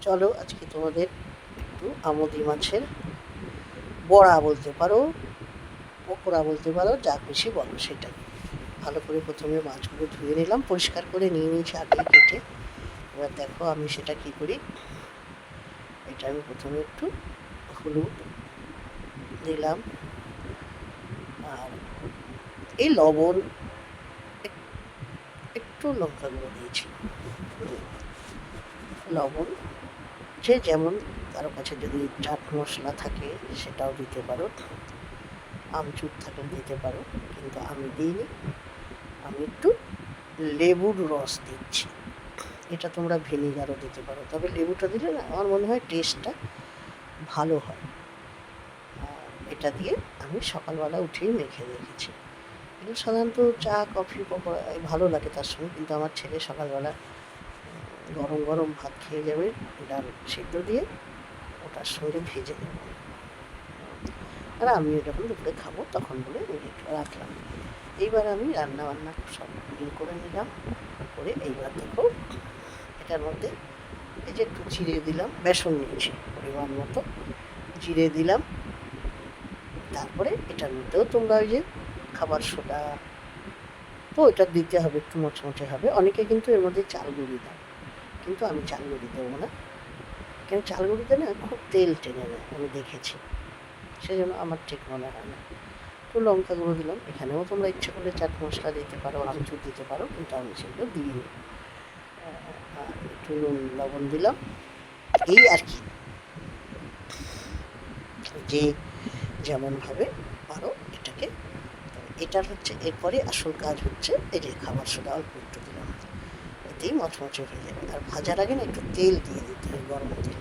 চলো আজকে তোমাদের একটু আমদি মাছের বড়া বলতে পারো, পকোড়া বলতে পারো, যা খুশি বলো সেটা ভালো করে প্রথমে মাছগুলো ধুয়ে নিলাম, পরিষ্কার করে নিয়ে নিয়েছি আগে কেটে। এবার দেখো আমি সেটা কি করি, এটা আমি প্রথমে একটু হলুদ দিলাম। আর এই লবণ এক- একটু লঙ্কা গুঁড়ো দিয়েছি। লবণ। যে যেমন কারও কাছে যদি চাট মশলা থাকে, সেটাও দিতে পারো। আমচুর থাকলে দিতে পারো, কিন্তু আমি দিইনি। আমি একটু লেবুর রস দিচ্ছি। এটা তোমরা ভিনিগারও দিতে পারো। তবে লেবুটা দিলে না, আমার মনে হয় টেস্টটা ভালো হয়। এটা দিয়ে আমি সকালবেলা উঠেই মেখে রেখেছি। এগুলো সাধারণত চা, কফি ভালো লাগে তার সঙ্গে। কিন্তু আমার ছেলে সকালবেলা গরম গরম ভাত খেয়ে যাবে, ডাল সিদ্ধ দিয়ে ওটার সঙ্গে ভেজে দেবো আর আমি যখন দুপুরে খাব, তখন বলে রাখলাম। এইবার আমি রান্না বান্না সব করে নিলাম, করে এইবার দেখো এটার মধ্যে এই যে একটু জিরে দিলাম, বেসন নিয়েছি পরিমাণ মতো। জিরে দিলাম, তারপরে এটার মধ্যেও তোমরা ওই যে খাবার সোডা, তো এটা দিতে হবে, একটু মচমচে হবে। অনেকে কিন্তু এর মধ্যে চাল গুঁড়ি দেয়। কিন্তু আমি চাল গুঁড়ি দেবো না। কেন চাল গুঁড়িতে না খুব তেল টেনে নেয়, আমি দেখেছি। সেই জন্য আমার ঠিক মনে হয় না। একটু লঙ্কা গুঁড়ো দিলাম, এখানেও তোমরা ইচ্ছে করলে চাট মশলা দিতে পারো, আমচুর দিতে পারো, কিন্তু আমি সেগুলো দিইনি। আর একটু নুন, লবণ দিলাম এই আর কি। যে যেমনভাবে পারো এটাকে, এটার হচ্ছে, এরপরে আসল কাজ হচ্ছে এই যে খাবার সোডা অল্প একটু দিলাম এতেই মচমচে হয়ে যাবে আর ভাজার আগে না একটু তেল দিয়ে দিতে হয় গরম তেল।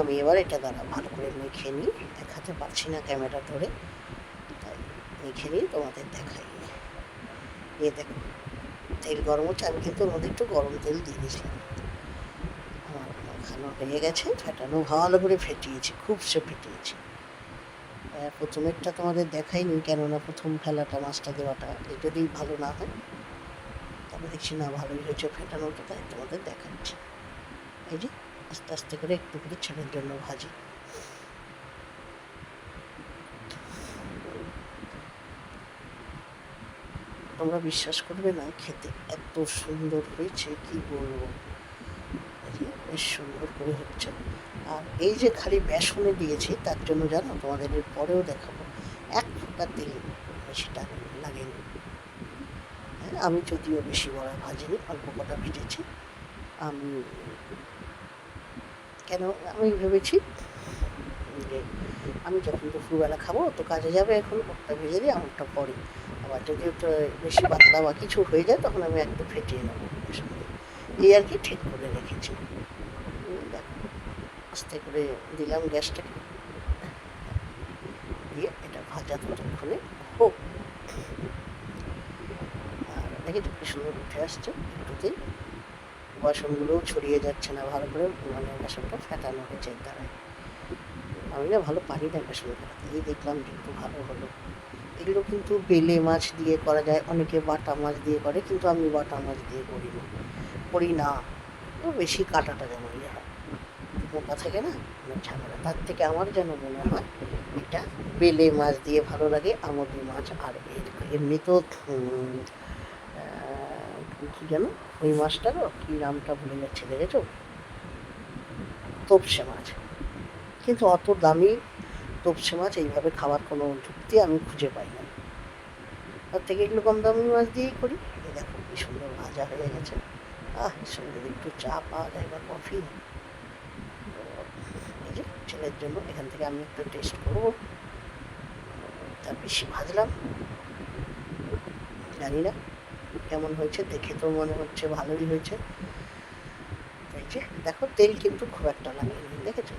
আমি এবার এটা দ্বারা ভালো করে মেখে নিই। দেখাতে পারছি না ক্যামেরা ধরে। তাই মেখে নিই তোমাদের দেখাই। এ দেখো, তেল গরম হচ্ছে। আমি কিন্তু ওর একটু গরম তেল দিয়ে দিয়েছিলাম। আমার মাখানো হয়ে গেছে, ফেটানো ভালো করে ফেটিয়েছি, খুব সে ফেটিয়েছি। প্রথমেরটা তোমাদের দেখাইনি, কেননা প্রথম ফেলাটা, মাছটা দেওয়াটা যদি ভালো না হয় তবে দেখছি, না ভালোই হয়েছে ফেটানোটা তাই তোমাদের দেখাচ্ছি। এই যে, আস্তে আস্তে করে একটু করে ছেলের জন্য ভাজি। তোমরা বিশ্বাস করবে না, খেতে এত সুন্দর হয়েছে, কি বলব? বেশ সুন্দর করে হচ্ছে। আর এই যে খালি বেসনে দিয়েছি, তার জন্য জানো, তোমাদের পরেও দেখাবো। এক ফোঁটা তেল বেশিটা লাগেনি। আমি যদিও বেশি বড় ভাজিনি, অল্প কটা ভেজেছি। আমি কেন, আমি ভেবেছি যে আমি যখন দুপুরবেলা খাব, তো কাজে যাবে এখন ওটা ভেজে দিই, আমারটা পরে। আবার যদি বেশি পাতলা বা কিছু হয়ে যায়, তখন আমি একটু ফেটিয়ে নেব এই আর কি ঠিক করে রেখেছি। আস্তে করে দিলাম গ্যাসটাকে। দিয়ে এটা ভাজা ততক্ষণে হোক। দেখেছ কি সুন্দর উঠে আসছে। একটুতেই বাসনগুলোও ছড়িয়ে যাচ্ছে না ভালো করে মানে বাসনটা ফেটানো হয়েছে এর দ্বারাই আমি না ভালো পারি না বেসন ফেটাতে। এই দেখলাম যে একটু ভালো হলো। এগুলো কিন্তু বেলে মাছ দিয়ে করা যায়, অনেকে বাটা মাছ দিয়ে করে, কিন্তু আমি বাটা মাছ দিয়ে করি না। করি না। বেশি কাটাটা যেন ইয়ে হয়। মোটা থাকে না? অনেক ঝামেলা। তার থেকে আমার যেন মনে হয় এটা বেলে মাছ দিয়ে ভালো লাগে আমদি মাছ আর এমনি তো কি যেন ওই মাছটারও কি নামটা ভুলে যাচ্ছে, দেখেছ? তোপসে মাছ। কিন্তু অত দামি তোপসে মাছ, এইভাবে খাওয়ার কোনো যুক্তি আমি খুঁজে পাই না। তার থেকে এগুলো কম দামি মাছ দিয়েই করি। দেখো, কি সুন্দর ভাজা হয়ে গেছে। আহ সঙ্গে একটু চা পাওয়া যায় বা কফি। ছেলের জন্য এখান থেকে আমি একটু টেস্ট করব। তা বেশি ভাজলাম। জানি না। কেমন হয়েছে দেখে তো মনে হচ্ছে ভালোই হয়েছে। এই যে দেখো তেল কিন্তু খুব একটা লাগেনি দেখেছ?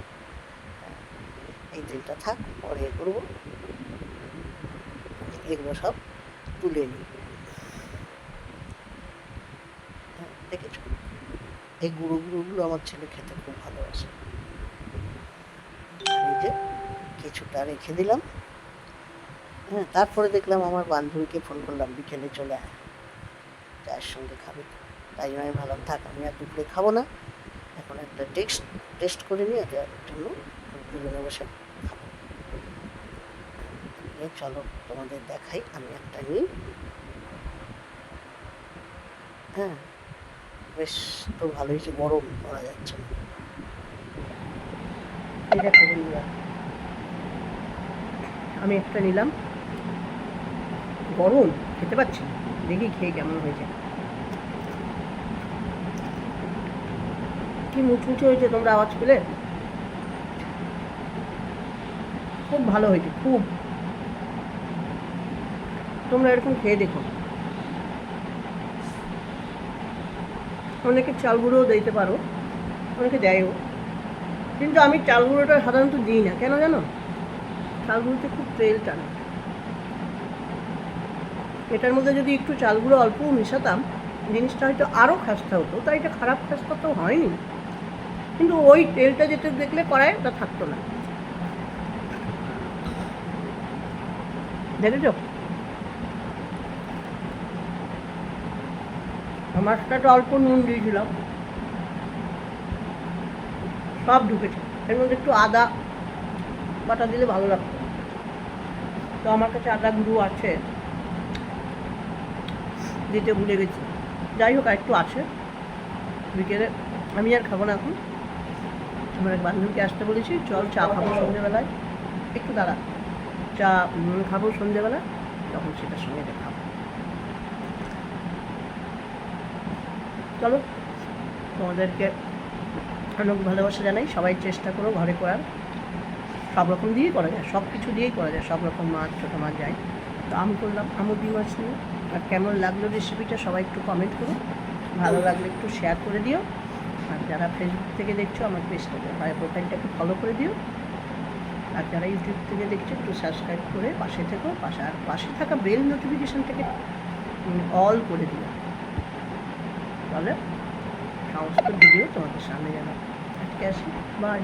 এই তেলটা থাক পরে করব। এগুলো সব তুলে নিই। হ্যাঁ, দেখেছ? এই গুঁড়ো গুঁড়োগুলো আমার ছেলে খেতে খুব ভালোবাসে। যে কিছুটা রেখে দিলাম। হ্যাঁ তারপরে দেখলাম আমার বান্ধবীকে ফোন করলাম বিকেলে চলে আয়। চায়ের সঙ্গে খাবে। তাই জন্য আমি ভাবলাম, থাক, আমি আর দুপুরে খাব না। এখন একটা টেস্ট টেস্ট করে নিই এটার জন্য দুজনে বসে খাব চলো, তোমাদের দেখাই, আমি একটা নিই। হ্যাঁ বেশ তো ভালো হয়েছে গরম করা যাচ্ছে। না আমি একটা নিলাম। গরম, খেতে পাচ্ছি না। দেখি খেয়ে কেমন হয়েছে। কি মুচমুচে হয়েছে তোমরা আওয়াজ পেলে? খুব ভালো হয়েছে, খুব। তোমরা এরকম খেয়ে দেখো। অনেকে চাল গুঁড়োও দিতে পারো, অনেকে দেয়ও। কিন্তু আমি চাল গুঁড়োটা সাধারণত দিই না, কেন জানো? চাল গুঁড়োতে খুব তেল টানে। এটার মধ্যে যদি একটু চালগুলো অল্প মেশাতাম, জিনিসটা হয়তো আরও খাস্তা হতো, তাই এটা খারাপ খাস্তা তো হয়নি। কিন্তু ওই তেলটা যেটা দেখলে ওটা থাকতো না। দেখেছ? মাছটাটা অল্প নুন দিয়েছিলাম। সব ঢুকেছে। এর মধ্যে একটু আদা বাটা দিলে ভালো লাগতো। তো আমার কাছে আদা গুঁড়ো আছে। দিতে ভুলে গেছি। যাই হোক আর একটু আছে। বিকেলে আমি আর খাব না এখন। আমার এক বান্ধবীকে আসতে বলেছি, চল চা খাব সন্ধ্যেবেলায় একটু দাঁড়া। চা খাব সন্ধ্যেবেলা তখন সেটার সঙ্গে খাব চলো, তোমাদেরকে অনেক ভালোবাসা জানাই। সবাই চেষ্টা করো ঘরে করার। সব রকম দিয়েই করা যায় সব কিছু দিয়েই করা যায়, সব রকম মাছ, ছোটো মাছ যায় তো আমি করলাম আমুদি মাছ নিয়ে আর কেমন লাগল রেসিপিটা সবাই একটু কমেন্ট করো। ভালো লাগলে একটু শেয়ার করে দিও। আর যারা ফেসবুক থেকে দেখছ, আমার পেজটাকে বা প্রোফাইলটাকে ফলো করে দিও। আর যারা ইউটিউব থেকে দেখছ, একটু সাবস্ক্রাইব করে পাশে থেকো। পাশে, আর পাশে থাকা বেল নোটিফিকেশানটাকে অল করে দিও। তাহলে, সমস্ত ভিডিও তোমাদের সামনে জানাব। আজকে আসি। বাই